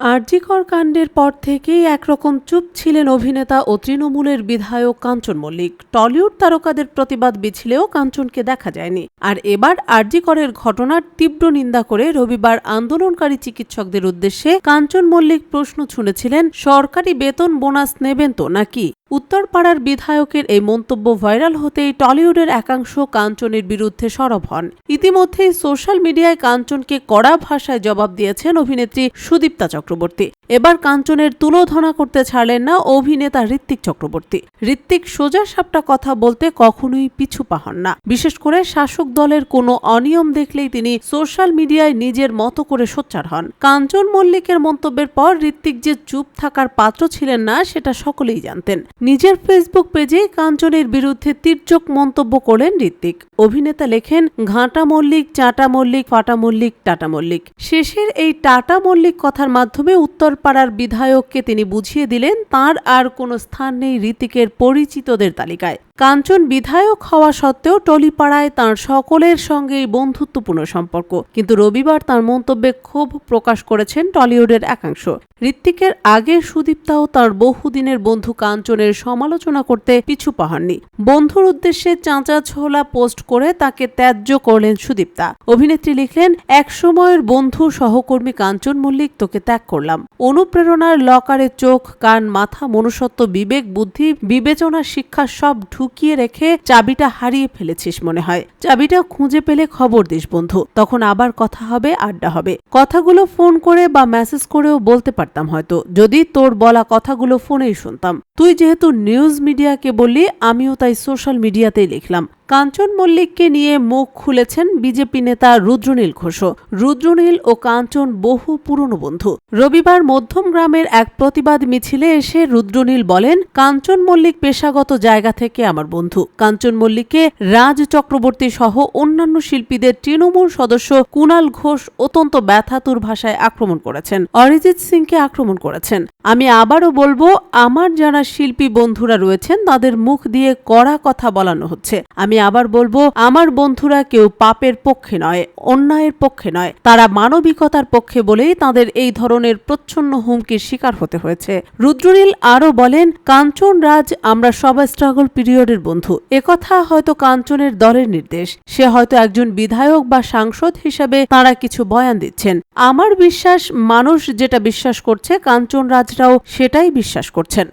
আরজিকর কাণ্ডের পর থেকেই একরকম চুপ ছিলেন অভিনেতা ও তৃণমূলের বিধায়ক কাঞ্চন মল্লিক। টলিউড তারকাদের প্রতিবাদ বিছিলেও কাঞ্চনকে দেখা যায়নি। আর এবার আরজিকরের ঘটনার তীব্র নিন্দা করে রবিবার আন্দোলনকারী চিকিৎসকদের উদ্দেশ্যে কাঞ্চন মল্লিক প্রশ্ন ছুঁড়েছিলেন, সরকারি বেতন বোনাস নেবেন তো নাকি? উত্তরপাড়ার বিধায়কের এই মন্তব্য ভাইরাল হতেই টলিউডের একাংশ কাঞ্চনের বিরুদ্ধে সরব হন। ইতিমধ্যেই সোশ্যাল মিডিয়ায় কাঞ্চনকে কড়া ভাষায় জবাব দিয়েছেন অভিনেত্রী সুদীপ্তা চক্রবর্তী। এবার কাঞ্চনের তুলোধনা করতে ছাড়লেন না অভিনেতা ঋত্বিক চক্রবর্তী। ঋত্বিক সোজা সাপটা কথা বলতে কখনোই পিছু পাহন না। বিশেষ করে শাসক দলের কোনো অনিয়ম দেখলেই তিনি সোশ্যাল মিডিয়ায় নিজের মতো করে সোচ্চার হন। কাঞ্চন মল্লিকের মন্তব্যের পর ঋত্বিক যে চুপ থাকার পাত্র ছিলেন না, সেটা সকলেই জানতেন। নিজের ফেসবুক পেজে কাঞ্চনের বিরুদ্ধে তীর্যক মন্তব্য করলেন ঋত্বিক। অভিনেতা লেখেন, ঘাঁটা মল্লিক, চাটা মল্লিক, ফাটা মল্লিক, টাটা মল্লিক। শেষের এই টাটা মল্লিক কথার মাধ্যমে উত্তরপাড়ার বিধায়ককে তিনি বুঝিয়ে দিলেন, তার আর কোনো স্থান নেই ঋতিকের পরিচিতদের তালিকায়। কাঞ্চন বিধায়ক হওয়া সত্ত্বেও টলিপাড়ায় তার সকলের সঙ্গেই বন্ধুত্বপূর্ণ সম্পর্ক। কিন্তু রবিবার তার মন্তব্যে ক্ষোভ প্রকাশ করেছেন টলিউডের একাংশ। ঋত্বিকের আগে সুদীপ্তাও তার বহুদিনের বন্ধু কাঞ্চনের সমালোচনা করতে পিছু পাহাননি। বন্ধুর উদ্দেশ্যে চাঁচা ছোলা পোস্ট করে তাকে ত্যায্য করলেন সুদীপ্তা। অভিনেত্রী লিখলেন এক সময়ের বন্ধু সহকর্মী কাঞ্চন মল্লিক, তোকে ত্যাগ করলাম। অনুপ্রেরণার লকারে চোখ, কান, মাথা, মনুষ্যত্ব, বিবেক, বুদ্ধি, বিবেচনা, শিক্ষা সব ঢুকিয়ে রেখে চাবিটা হারিয়ে ফেলেছিস মনে হয়। চাবিটা খুঁজে পেলে খবর দিস বন্ধু। তখন আবার কথা হবে, আড্ডা হবে। কথাগুলো ফোন করে বা মেসেজ করেও বলতে পারতাম হয়তো। যদি তোর বলা কথাগুলো ফোনেই শুনতাম। তুই যেহেতু নিউজ মিডিয়াকে বলি আমিও তাই সোশ্যাল মিডিয়াতেই লিখলাম। কাঞ্চন মল্লিককে নিয়ে মুখ খুলেছেন বিজেপি নেতা রুদ্রনীল ঘোষ। রুদ্রনীল ও কাঞ্চন বহু পুরনো বন্ধু। রবিবার মধ্যম গ্রামের এক প্রতিবাদ মিছিলে এসে রুদ্রনীল বলেন, কাঞ্চন মল্লিক পেশাগত জায়গা থেকে আমার বন্ধু। কাঞ্চন মল্লিককে রাজ চক্রবর্তী সহ অন্যান্য শিল্পীদের তৃণমূল সদস্য কুণাল ঘোষ অত্যন্ত ব্যথাতুর ভাষায় আক্রমণ করেছেন। অরিজিৎ সিংকে আক্রমণ করেছেন। আমি আবারও বলব, আমার যারা শিল্পী বন্ধুরা রয়েছেন, তাদের মুখ দিয়ে কড়া কথা বলানো হচ্ছে। আমি আবার বলব, আমার বন্ধুরা কেউ পাপের পক্ষে নয়, অন্যায়ের পক্ষে নয়। তারা মানবিকতার পক্ষে বলেই তাদের এই ধরনের প্রচ্ছন্ন হুমকির শিকার হতে হয়েছে। রুদ্রনীল আরও বলেন, কাঞ্চন রাজ আমরা সবাই স্ট্রাগল পিরিয়ডের বন্ধু। একথা হয়তো কাঞ্চনের দলের নির্দেশ। সে হয়তো একজন বিধায়ক বা সাংসদ হিসেবে তারা কিছু বয়ান দিচ্ছেন। আমার বিশ্বাস, মানুষ যেটা বিশ্বাস করছে, কাঞ্চন রাজরাও সেটাই বিশ্বাস করছেন।